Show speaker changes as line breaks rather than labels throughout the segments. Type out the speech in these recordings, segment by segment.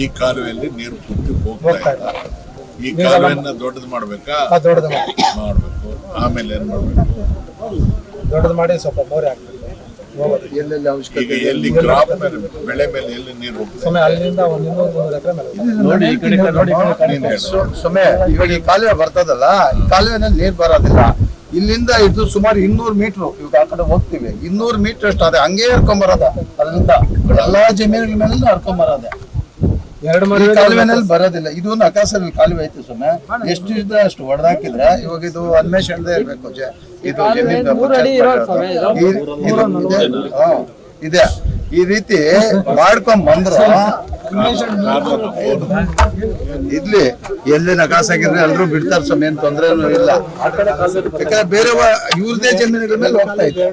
ಈ ಕಾಲುವೆಯಲ್ಲಿ ನೀರು ಕುಟ್ಟಿ ಹೋಗ್ತಾ ಇಲ್ಲ. ಈ ಕಾಲುವೆಯನ್ನ ದೊಡ್ಡದು ಮಾಡ್ಬೇಕಾ?
ಆ ದೊಡ್ಡದು ಮಾಡಿ.
ಮಾಡ್ಬೇಕು. ಆಮೇಲೆ ಏನ್ ಮಾಡ್ಬೇಕು?
ದೊಡ್ಡದು ಮಾಡಿ ಸ್ವಲ್ಪ ಮೋರೆ ಹಾಕ್ಬೇಕು.
ಎಲ್ಲೆಲ್ಲಿ ಅವಶ್ಯಕತೆ
ಈಗ ಎಲ್ಲಿ ಕ್ರಾಪ್ ಮೇಲೆ ಬೆಳೆ ಮೇಲೆ ಎಲ್ಲಿ ನೀರು ಹೋಗ್ತಾ
ಸುಮ್ಮನೆ ಅಲ್ಲಿಂದ ಒಂದು ಮುನ್ನೂರು ಎಕರೆ ಮೇಲೆ
ನೋಡಿ ಈ ಕಡೆ ನೋಡಿ. ಸುಮ್ಮನೆ ಇವಾಗ ಈ ಕಾಲುವೆ ಬರ್ತದಲ್ಲ ಈ ಕಾಲುವೆನಲ್ಲಿ ನೀರ್ ಬರೋದಿಲ್ಲ. ಇಲ್ಲಿಂದ ಇದು ಸುಮಾರು ಇನ್ನೂರು ಮೀಟರ್ ಇವಾಗ ಆ ಕಡೆ ಹೋಗ್ತೀವಿ. ಇನ್ನೂರು ಮೀಟರ್ ಅಷ್ಟು ಅದೇ ಹಂಗೆ ಹರ್ಕೊಂಬರೋದ ಅಲ್ಲಿಂದ ಎಲ್ಲಾ ಜಮೀನುಗಳ ಮೇಲೆ ಹರ್ಕೊಂಬರೋದೆ
ಎರಡು ಮರ
ಕಾಲುವೆನಲ್ಲಿ ಬರೋದಿಲ್ಲ. ಇದು ಒಂದು ಅಕಾಸಲ್ಲಿ ಕಾಲುವೆ ಐತೆ ಸುಮ್ಮನೆ ಎಷ್ಟು ಇದ್ರೆ ಅಷ್ಟು ಹೊಡೆದಾಕಿದ್ರೆ ಇವಾಗ ಇದು ಅನ್ವೇಷಣೆ ಇರಬೇಕು ಇದು ಜಮೀನು. ಇದೆ ಈ ರೀತಿ ಮಾಡ್ಕೊಂಡ್ ಬಂದ್ರ ಇರ್ಲಿ ಎಲ್ಲಿ ನಕಾಸಾಗಿದ್ರೆ ಎಲ್ಲರೂ ಬಿಡ್ತಾರೆ ಸ್ವಾಮಿ, ಏನ್ ತೊಂದರೆ ಇಲ್ಲ. ಯಾಕಂದ್ರೆ ಬೇರೆ ಇವ್ರದೇ ಜಮೀನುಗಳ ಮೇಲೆ ಹೋಗ್ತಾ
ಜಮೀನು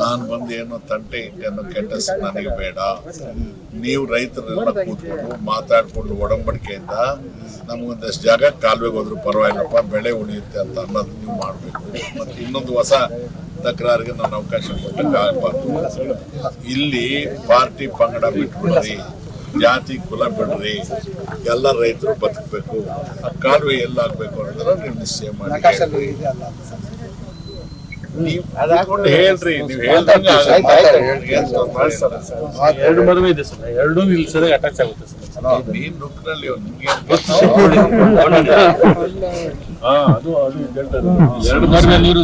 ನಾನ್ ಬಂದು ಏನೋ ತಂಟೆ ಇಟ್ಟೆ ಕೆಟ್ಟಸ್ ನನಗೆ ಬೇಡ. ನೀವು ರೈತರೆಲ್ಲ ಕೂತ್ಕೊಂಡು ಮಾತಾಡ್ಕೊಂಡು ಒಡಂಬಡಿಕೆಯಿಂದ ನಮಗೊಂದಷ್ಟು ಜಾಗ ಕಾಲುವೆಗೆ ಹೋದ್ರೂ ಪರವಾಗಿಲ್ಲಪ್ಪ, ಬೆಳೆ ಉಳಿಯುತ್ತೆ ಅಂತ ಅನ್ನೋದು ನೀವು ಮಾಡಬೇಕು. ಮತ್ತು ಇನ್ನೊಂದು ಹೊಸ ತಕರಾರಿಗೆ ನಾನು ಅವಕಾಶ ಕೊಟ್ಟಂಗೆ ಆಗಬಾರ್ದು ಇಲ್ಲಿ ಪಾರ್ಟಿ ಪಂಗಡ ಬಿಟ್ಬಿಡ್ರಿ, ಜಾತಿ ಕುಲ ಬಿಡ್ರಿ, ಎಲ್ಲ ರೈತರು ಬದುಕಬೇಕು, ಕಾಲುವೆ ಎಲ್ಲಾಗಬೇಕು ಅನ್ನೋದನ್ನ ನೀವು ನಿಶ್ಚಯ ಮಾಡಿ
ನಕಾಶಲ್ಲಿ ಇದೆ ಅಲ್ಲ ಅಂತ ಸರ್.
ನೀವು ಕೂತ್ಕೊಂಡು ಹೇಳ್ರಿ.
ಎರಡು ಮದುವೆ ಇದೆ ಸರ್. ಎರಡೂ ಅಟ್ಯಾಚ್ ಆಗುತ್ತೆ ಸರ್. ಅದು ಅದು ಎರಡು ನೀರು.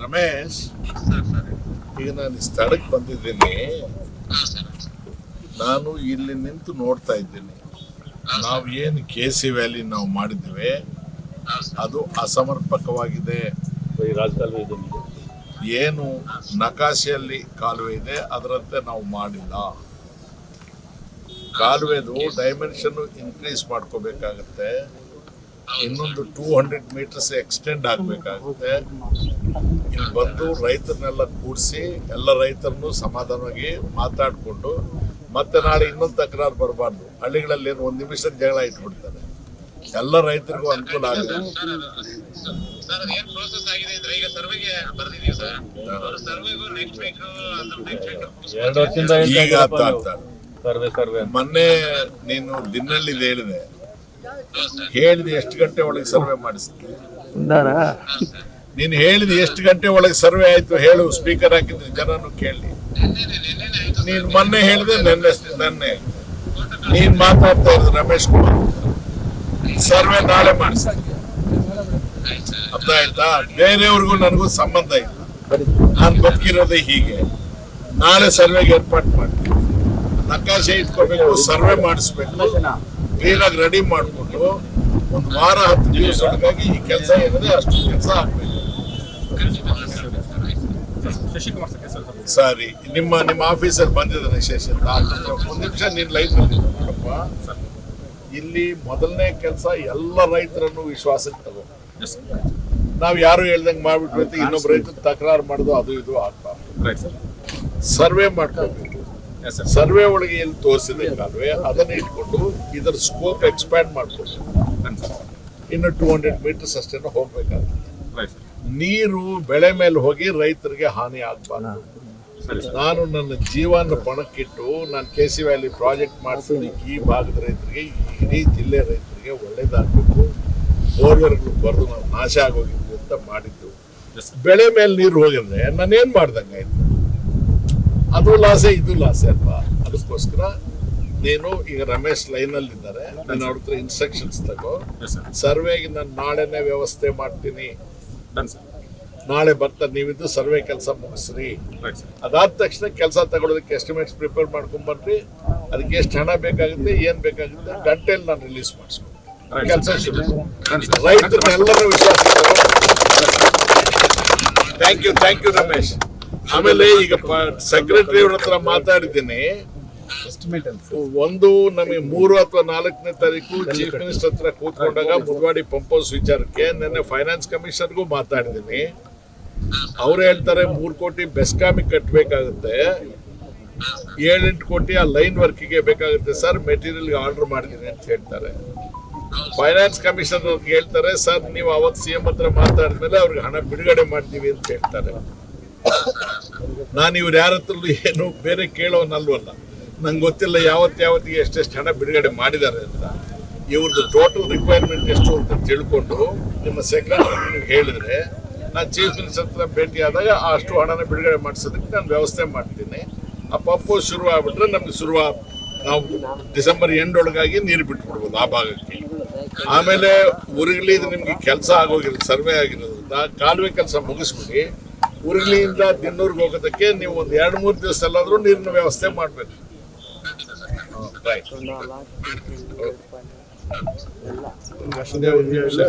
ರಮೇಶ್. ಈಗ ನಾನು ಈ ಸ್ಥಳಕ್ಕೆ ಬಂದಿದ್ದೀನಿ. ನಾನು ಇಲ್ಲಿ ನಿಂತು ನೋಡ್ತಾ ಇದ್ದೀನಿ. ನಾವು ಏನು ಕೆ ಸಿ ವ್ಯಾಲಿ ನಾವು ಮಾಡಿದ್ದೇವೆ ಅದು ಅಸಮರ್ಪಕವಾಗಿದೆ. ಏನು ನಕಾಶೆಯಲ್ಲಿ ಕಾಲುವೆ ಇದೆ ಅದರಂತೆ ನಾವು ಮಾಡಿಲ್ಲ. ಕಾಲುವೆದು ಡೈಮೆನ್ಷನ್ ಇನ್ಕ್ರೀಸ್ ಮಾಡ್ಕೋಬೇಕಾಗತ್ತೆ. ಇನ್ನೊಂದು ಟೂ ಹಂಡ್ರೆಡ್ ಮೀಟರ್ಸ್ ಎಕ್ಸ್ಟೆಂಡ್ ಆಗಬೇಕಾಗುತ್ತೆ. ಇಲ್ಲಿ ಬಂದು ರೈತರನ್ನೆಲ್ಲ ಕೂಡಿಸಿ ಎಲ್ಲ ರೈತರನ್ನು ಸಮಾಧಾನವಾಗಿ ಮಾತಾಡಿಕೊಂಡು ಮತ್ತೆ ನಾಳೆ ಇನ್ನೊಂದು ತಕರಾರು ಬರಬಾರ್ದು. ಹಳ್ಳಿಗಳಲ್ಲಿ ಏನು ಒಂದು ನಿಮಿಷ ಜಗಳ ಇಟ್ಬಿಡ್ತಾರೆ. ಎಲ್ಲ ರೈತರಿಗೂ ಅನುಕೂಲ ಆಗುತ್ತೆ.
ಸರ್ ಅದೇನ್ ಪ್ರೋಸೆಸ್ ಆಗಿದೆ ಈಗ ಸರ್ವೆಗೆ ಬರ್ದಿದೀವಿ ಸರ್. ಸರ್ವೆಗೂ ನೆಕ್ಸ್ಟ್ ವೀಕ್ ಅದ್ರ ನೆಕ್ಸ್ಟ್ ವೀಕ್
ಎರಡು ವರ್ಷದಿಂದ
ಈಗ ಅರ್ಥ
ಸರ್ವೆ.
ಮೊನ್ನೆ ನೀನು ದಿನಲ್ಲಿ ಹೇಳಿದೆ. ಹೇಳಿದ ಎಷ್ಟು ಗಂಟೆ ಒಳಗೆ ಸರ್ವೆ ಮಾಡಿಸ್ತೀನಿ. ನೀನು ಹೇಳಿದ ಎಷ್ಟು ಗಂಟೆ ಒಳಗೆ ಸರ್ವೆ ಆಯ್ತು ಹೇಳು ಸ್ಪೀಕರ್ ಹಾಕಿದ್ರೆ ಜನನು ಕೇಳಿ. ನೀನು ಮೊನ್ನೆ ಹೇಳಿದೆ, ನೆನ್ನೆ ನೆನ್ನೆ. ನೀನ್ ಮಾತಾಡ್ತಾ ಇರೋದು ರಮೇಶ್ ಕುಮಾರ್. ಸರ್ವೆ ನಾಳೆ ಮಾಡಿಸ್ತೀನಿ ಅರ್ಥ ಆಯ್ತಾ? ಬೇರೆಯವ್ರಿಗೂ ನನಗೂ ಸಂಬಂಧ ಇಲ್ಲ. ನಾನು ಬದುಕಿರೋದೇ ಹೀಗೆ. ನಾಳೆ ಸರ್ವೆಗೆ ಏರ್ಪಾಟ್ ಮಾಡ್ತೀನಿ ನಕಾಶೆ ಇಟ್ಕೋಬೇಕು ಸರ್ವೆ ಮಾಡಿಸ್ಬೇಕು. ಕ್ಲೀನಾಗಿ ರೆಡಿ ಮಾಡಿಕೊಂಡು ಒಂದು ವಾರ, ಹತ್ತು ದಿವಸ ಒಳಗಾಗಿ ಈ ಕೆಲಸ ಏನಿದೆ, ಅಷ್ಟು ಕೆಲಸ ಆಗ್ಬೇಕು. ಸರಿ, ನಿಮ್ಮ ನಿಮ್ಮ ಆಫೀಸಲ್ಲಿ ಬಂದಿದ್ದಾನೆ ಶೇಷನ್ ಒಂದು ನಿಮಿಷ ನೀನ್ ಲೈಫ್ ನೋಡಪ್ಪ ಇಲ್ಲಿ ಮೊದಲನೇ ಕೆಲಸ ಎಲ್ಲ ರೈತರನ್ನು ವಿಶ್ವಾಸಕ್ಕೆ ತಗೋ. ನಾವು ಯಾರು ಹೇಳ್ದಂಗೆ ಮಾಡ್ಬಿಟ್ವಿ ಇನ್ನೊಬ್ಬ ರೈತ ತಕರಾರು ಮಾಡೋದು, ಅದು ಇದು ಆಗ್ಬಾರ್ದು. ಸರ್ವೆ ಮಾಡ್ಕೋಬೇಕು. ಸರ್ವೆ ಒಳಗೆ ಎಲ್ಲಿ ತೋರಿಸಿದೆ ಕಾಲುವೆ ಅದನ್ನ ಇಟ್ಕೊಂಡು ಇದರ ಸ್ಕೋಪ್ ಎಕ್ಸ್ಪ್ಯಾಂಡ್ ಮಾಡ್ಕೋಬೇಕು. ಇನ್ನು ಟೂ ಹಂಡ್ರೆಡ್ ಮೀಟರ್ಸ್ ಅಷ್ಟೇನೋ ಹೋಗ್ಬೇಕಾಗುತ್ತೆ. ನೀರು ಬೆಳೆ ಮೇಲೆ ಹೋಗಿ ರೈತರಿಗೆ ಹಾನಿ ಆಗ್ಬಾರ್ದು. ನಾನು ನನ್ನ ಜೀವನ ಪಣಕ್ಕಿಟ್ಟು ನಾನು ಕೆ ಸಿ ವ್ಯಾಲಿ ಪ್ರಾಜೆಕ್ಟ್ ಮಾಡ್ತೀನಿ. ಈ ಭಾಗದ ರೈತರಿಗೆ ಇಡೀ ಜಿಲ್ಲೆ ರೈತರಿಗೆ ಒಳ್ಳೇದಾಗಬೇಕು. ಬೋರ್ವೆಲ್ಗಳು ಬರೆದು ನಾವು ನಾಶ ಆಗೋಗಿದ್ವಿ ಅಂತ ಮಾಡಿದ್ದು. ಬೆಳೆ ಮೇಲೆ ನೀರು ಹೋಗಿದ್ರೆ ನಾನೇನು ಮಾಡ್ದಂಗೆ ಆಯ್ತು? ಅದು ಲಾಸೆ ಇದು ಲಾಸೆ ಅಲ್ವಾ? ಅದಕ್ಕೋಸ್ಕರ ನೀನು ಈಗ ರಮೇಶ್ ಲೈನಲ್ಲಿ ಇದ್ದಾರೆ ನಾನು ಅವ್ರ ಹತ್ರ ಇನ್ಸ್ಟ್ರಕ್ಷನ್ಸ್ ತಗೋ ಸರ್ವೆಗೆ ನಾನು ನಾಳೆನೇ ವ್ಯವಸ್ಥೆ ಮಾಡ್ತೀನಿ. ನಾಳೆ ಬರ್ತಾರೆ ನೀವಿದ್ದು ಸರ್ವೆ ಕೆಲಸ ಮುಗಿಸ್ರಿ. ಅದಾದ ತಕ್ಷಣ ಕೆಲಸ ತಗೊಳ್ಳೋದಕ್ಕೆ ಎಸ್ಟಿಮೇಟ್ಸ್ ಪ್ರಿಪೇರ್ ಮಾಡ್ಕೊಂಡ್ ಬರ್ರಿ ಅದಕ್ಕೆ ಎಷ್ಟು ಹಣ ಬೇಕಾಗುತ್ತೆ ಏನ್ ಬೇಕಾಗುತ್ತೆ ಗಂಟೆಯಲ್ಲಿ ನಾನು ರಿಲೀಸ್ ಮಾಡಿಸ್ಕೊಂಡು ಕೆಲಸ ಶುರು ರೈತರನ್ನೆಲ್ಲರೂ ವಿಶ್ವಾಸ thank you thank you Ramesh ಆಮೇಲೆ ಈಗ ಸೆಕ್ರೆಟರಿ ಅವ್ರ ಹತ್ರ ಮಾತಾಡಿದ್ದೀನಿ.
ಎಸ್ಟಿಮೇಟ್
ಒಂದು ನಮಗೆ ಮೂರು ಅಥವಾ ನಾಲ್ಕನೇ ತಾರೀಕು ಚೀಫ್ ಮಿನಿಸ್ಟರ್ ಹತ್ರ ಕೂತ್ಕೊಂಡಾಗ ಮುದ್ವಾಡಿ ಪಂಪ್ ಹೌಸ್ ವಿಚಾರಕ್ಕೆ ನಿನ್ನೆ ಫೈನಾನ್ಸ್ ಕಮಿಷನ್ಗೂ ಮಾತಾಡಿದ್ದೀನಿ. ಅವ್ರು ಹೇಳ್ತಾರೆ ಮೂರು ಕೋಟಿ ಬೆಸ್ಕಾಮಿಗೆ ಕಟ್ಟಬೇಕಾಗುತ್ತೆ ಏಳೆಂಟು ಕೋಟಿ ಆ ಲೈನ್ ವರ್ಕಿಗೆ ಬೇಕಾಗುತ್ತೆ. ಸರ್ ಮೆಟೀರಿಯಲ್ಗೆ ಆರ್ಡರ್ ಮಾಡಿದ್ದೀನಿ ಅಂತ ಹೇಳ್ತಾರೆ. ಫೈನಾನ್ಸ್ ಕಮಿಷನ್ ಅವ್ರಿಗೆ ಹೇಳ್ತಾರೆ ಸರ್ ನೀವು ಅವತ್ತು ಸಿ ಎಂ ಹತ್ರ ಮಾತಾಡಿದ್ಮೇಲೆ ಅವ್ರಿಗೆ ಹಣ ಬಿಡುಗಡೆ ಮಾಡ್ತೀವಿ ಅಂತ ಹೇಳ್ತಾರೆ. ನಾನು ಇವ್ರು ಯಾರ ಹತ್ರಲ್ಲೂ ಏನು ಬೇರೆ ಕೇಳೋನಲ್ವಲ್ಲ. ನಂಗೆ ಗೊತ್ತಿಲ್ಲ ಯಾವತ್ತು ಯಾವತ್ತಿಗೆ ಎಷ್ಟೆಷ್ಟು ಹಣ ಬಿಡುಗಡೆ ಮಾಡಿದ್ದಾರೆ ಅಂತ. ಇವ್ರದ್ದು ಟೋಟಲ್ ರಿಕ್ವೈರ್ಮೆಂಟ್ ಎಷ್ಟು ಅಂತ ತಿಳ್ಕೊಂಡು ನಿಮ್ಮ ಸೆಕ್ರೆಟರಿ ನೀವು ಹೇಳಿದ್ರೆ, ನಾನು ಚೀಫ್ ಮಿನಿಸ್ಟರ್ ಹತ್ರ ಭೇಟಿ ಆದಾಗ ಅಷ್ಟು ಹಣನ ಬಿಡುಗಡೆ ಮಾಡಿಸೋದಕ್ಕೆ ನಾನು ವ್ಯವಸ್ಥೆ ಮಾಡ್ತೀನಿ. ಆ ಪಪ್ಪು ಶುರು ಆಗ್ಬಿಟ್ರೆ ನಮ್ಗೆ ಶುರು ನಾವು ಡಿಸೆಂಬರ್ ಎಂಡ್ ಒಳಗಾಗಿ ನೀರು ಬಿಟ್ಬಿಡ್ಬೋದು ಆ ಭಾಗಕ್ಕೆ. ಆಮೇಲೆ ಉರುಗಲಿ ನಿಮಗೆ ಕೆಲಸ ಆಗೋಗಿರೋದು, ಸರ್ವೆ ಆಗಿರೋದ್ರಿಂದ ಕಾಲುವೆ ಕೆಲಸ ಮುಗಿಸ್ಬಿಡಿ. ಉರುಗ್ಲಿಯಿಂದ ದಿನ್ನೂರ್ಗೆ ಹೋಗೋದಕ್ಕೆ ನೀವು ಒಂದು ಎರಡು ಮೂರು ದಿವಸ ಎಲ್ಲಾದರೂ ನೀರಿನ ವ್ಯವಸ್ಥೆ ಮಾಡಬೇಕು. ನಿಮಿಷ